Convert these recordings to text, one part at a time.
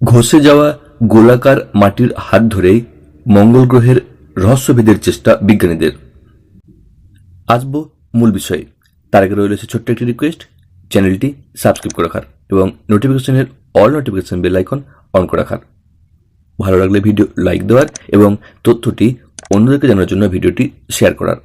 ঘষে যাওয়া গোলাকার মাটির হাত ধরেই মঙ্গল গ্রহের রহস্যভেদের চেষ্টা বিজ্ঞানীদের। আসব মূল বিষয়ে। তার আগে রয়েছে ছোট্ট একটি রিকোয়েস্ট চ্যানেলটি সাবস্ক্রাইব করে রাখার এবং নোটিফিকেশনের all notification bell icon on করে রাখার। ভালো লাগলে ভিডিও লাইক দেওয়ার এবং তথ্যটি অন্যদেরকে জানার জন্য ভিডিওটি শেয়ার করার।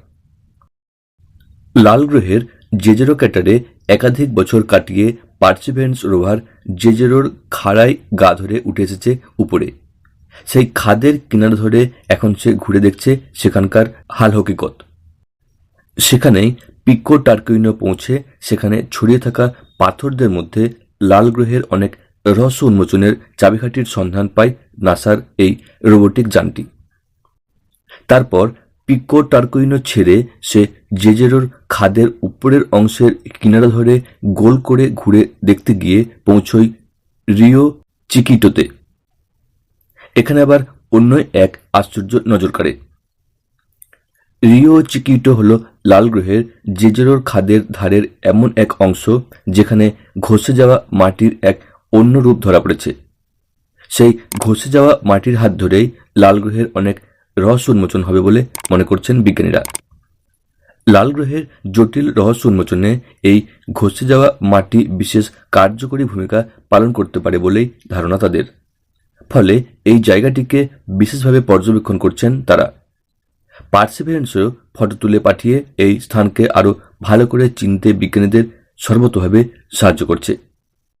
লাল গ্রহের জেজেরো ক্যাটারে একাধিক বছর কাটিয়ে পার্সিভেন্স রোভার জেজেরোর খাড়ায় গা ধরে উঠে এসেছে উপরে। সেই খাদের কিনারা ধরে এখন সে ঘুরে দেখছে সেখানকার হাল হকিকত। সেখানেই পিকো টার্কুইনো পৌঁছে সেখানে ছড়িয়ে থাকা পাথরদের মধ্যে লাল গ্রহের অনেক রহস্য উন্মোচনের চাবিকাঠির সন্ধান পায় নাসার এই রোবোটিক যানটি। তারপর পিকো টার্কুইনো ছেড়ে সে জেজেরোর খাদের উপরের অংশের কিনারা ধরে গোল করে ঘুরে দেখতে গিয়ে পৌঁছই রিও চিকিটোতে। এখানে আবার অন্য এক আশ্চর্য নজর কাড়ে। রিও চিকিটো হলো লাল গ্রহের জেজেরোর খাদের ধারের এমন এক অংশ যেখানে ঘষে যাওয়া মাটির এক অন্য রূপ ধরা পড়েছে। সেই ঘষে যাওয়া মাটির হাত ধরেই লাল গ্রহের অনেক রহস্য উন্মোচন হবে বলে মনে করছেন বিজ্ঞানীরা। লাল গ্রহের জটিল রহস্য উন্মোচনে এই ঘষে যাওয়া মাটি বিশেষ কার্যকরী ভূমিকা পালন করতে পারে বলেই ধারণা তাদের। ফলে এই জায়গাটিকে বিশেষভাবে পর্যবেক্ষণ করছেন তারা। পার্সিভিয়ারেন্সও ফটো তুলে পাঠিয়ে এই স্থানকে আরও ভালো করে চিনতে বিজ্ঞানীদের সর্বতভাবে সাহায্য করছে।